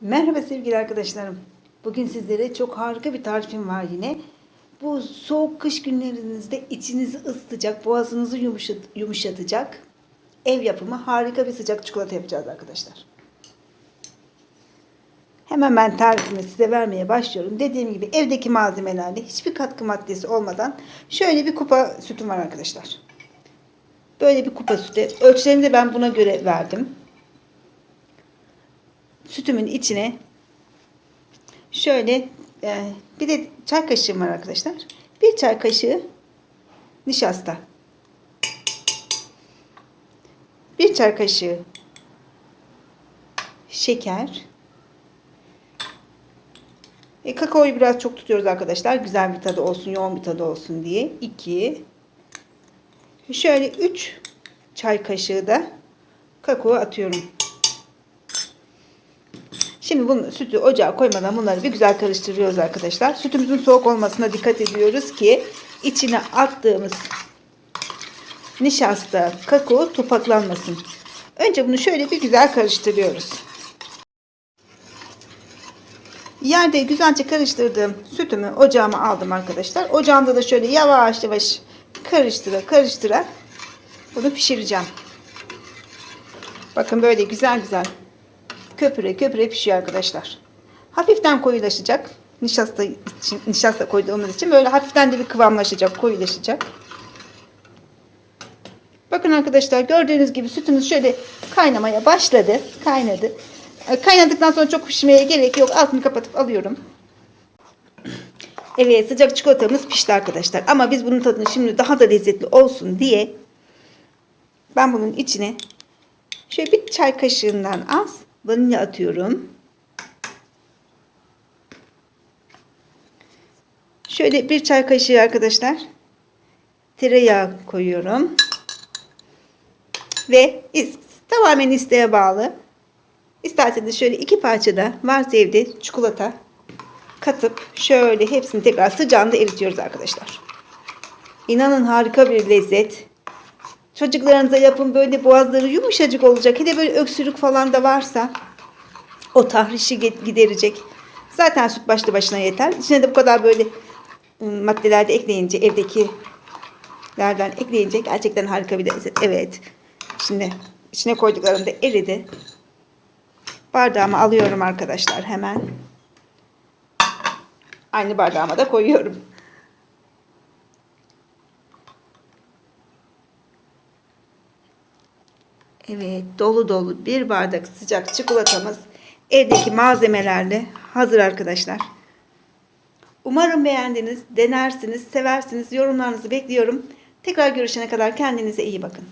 Merhaba sevgili arkadaşlarım. Bugün sizlere çok harika bir tarifim var yine. Bu soğuk kış günlerinizde içinizi ısıtacak, boğazınızı yumuşat, yumuşatacak ev yapımı harika bir sıcak çikolata yapacağız arkadaşlar. Hemen ben tarifimi size vermeye başlıyorum. Dediğim gibi evdeki malzemelerle hiçbir katkı maddesi olmadan şöyle bir kupa sütüm var arkadaşlar. Böyle bir kupa sütü. Ölçülerini de ben buna göre verdim sütümün içine şöyle e, bir de çay kaşığım var arkadaşlar. Bir çay kaşığı nişasta. Bir çay kaşığı şeker. E, kakaoyu biraz çok tutuyoruz arkadaşlar. Güzel bir tadı olsun, yoğun bir tadı olsun diye. 2 Şöyle 3 çay kaşığı da kakao atıyorum. Şimdi bunu sütü ocağa koymadan bunları bir güzel karıştırıyoruz arkadaşlar. Sütümüzün soğuk olmasına dikkat ediyoruz ki içine attığımız nişasta, kakao topaklanmasın. Önce bunu şöyle bir güzel karıştırıyoruz. Yerde güzelce karıştırdığım sütümü ocağıma aldım arkadaşlar. Ocağımda da şöyle yavaş yavaş karıştıra karıştıra bunu pişireceğim. Bakın böyle güzel güzel köpüre köpüre pişiyor arkadaşlar. Hafiften koyulaşacak. Nişasta için, nişasta koyduğumuz için böyle hafiften de bir kıvamlaşacak, koyulaşacak. Bakın arkadaşlar gördüğünüz gibi sütümüz şöyle kaynamaya başladı. Kaynadı. E, Kaynadıktan sonra çok pişmeye gerek yok. Altını kapatıp alıyorum. Evet sıcak çikolatamız pişti arkadaşlar. Ama biz bunun tadını şimdi daha da lezzetli olsun diye ben bunun içine şöyle bir çay kaşığından az vanilya atıyorum. Şöyle bir çay kaşığı arkadaşlar tereyağı koyuyorum. Ve tamamen isteğe bağlı. İsterseniz şöyle iki parça da varsa evde çikolata katıp şöyle hepsini tekrar sıcağında eritiyoruz arkadaşlar. İnanın harika bir lezzet. Çocuklarınıza yapın böyle boğazları yumuşacık olacak. Hele böyle öksürük falan da varsa o tahrişi giderecek. Zaten süt başlı başına yeter. İçine de bu kadar böyle ıı, maddeler de ekleyince evdekilerden ekleyince gerçekten harika bir lezzet. Evet. Şimdi içine koyduklarım da eridi. Bardağımı alıyorum arkadaşlar hemen. Aynı bardağıma da koyuyorum. Evet dolu dolu bir bardak sıcak çikolatamız evdeki malzemelerle hazır arkadaşlar. Umarım beğendiniz, denersiniz, seversiniz. Yorumlarınızı bekliyorum. Tekrar görüşene kadar kendinize iyi bakın.